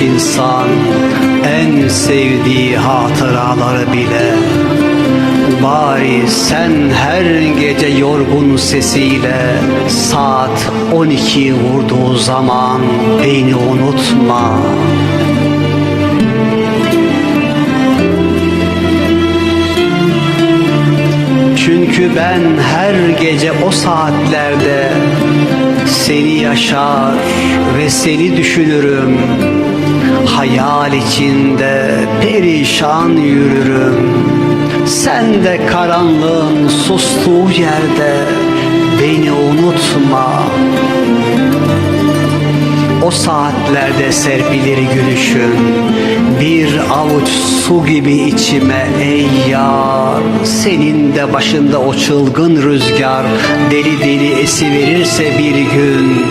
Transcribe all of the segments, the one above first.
insan en sevdiği hatıraları bile Bari sen her gece yorgun sesiyle saat 12 vurduğu zaman beni unutma. Çünkü ben her gece o saatlerde seni yaşar ve seni düşünürüm. Hayal içinde perişan yürürüm. Sen de karanlığın sustuğu yerde beni unutma. O saatlerde serpilir gülüşün. Bir avuç su gibi içime ey yar. Senin de başında o çılgın rüzgar Deli deli esiverirse bir gün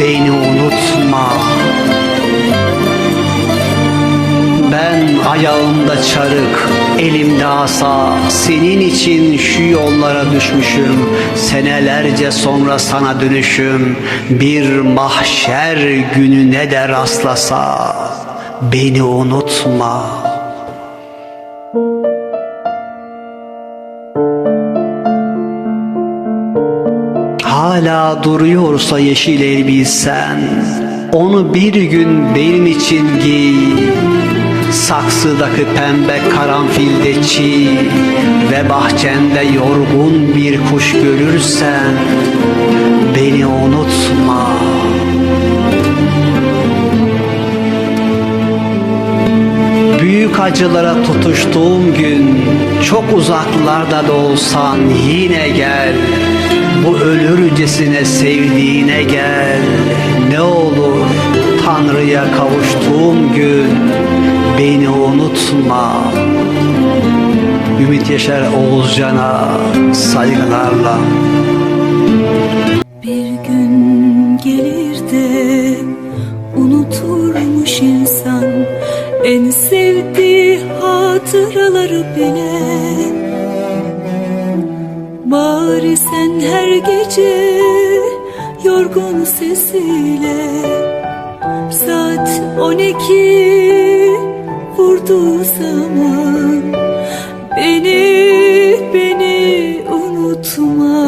Beni unutma ayağımda çarık, elimde asa. Senin için şu yollara düşmüşüm. Senelerce sonra sana dönüşüm. Bir mahşer gününe de rastlasa Beni unutma. Hala duruyorsa yeşil elbisen Onu bir gün benim için giy Saksıdaki pembe karanfilde çiğ Ve bahçende yorgun bir kuş görürsen Beni unutma. Büyük acılara tutuştuğum gün Çok uzaklarda da olsan yine gel. Bu ölürcesine sevdiğine gel. Ne olur Tanrı'ya kavuştuğum gün Beni unutma. Ümit Yaşar Oğuzcan'a saygılarla. Bir gün gelir de unuturmuş insan en sevdiği hatıraları bile. Bari sen her gece yorgun sesiyle Saat on iki vurduğu zaman. Beni, beni unutma.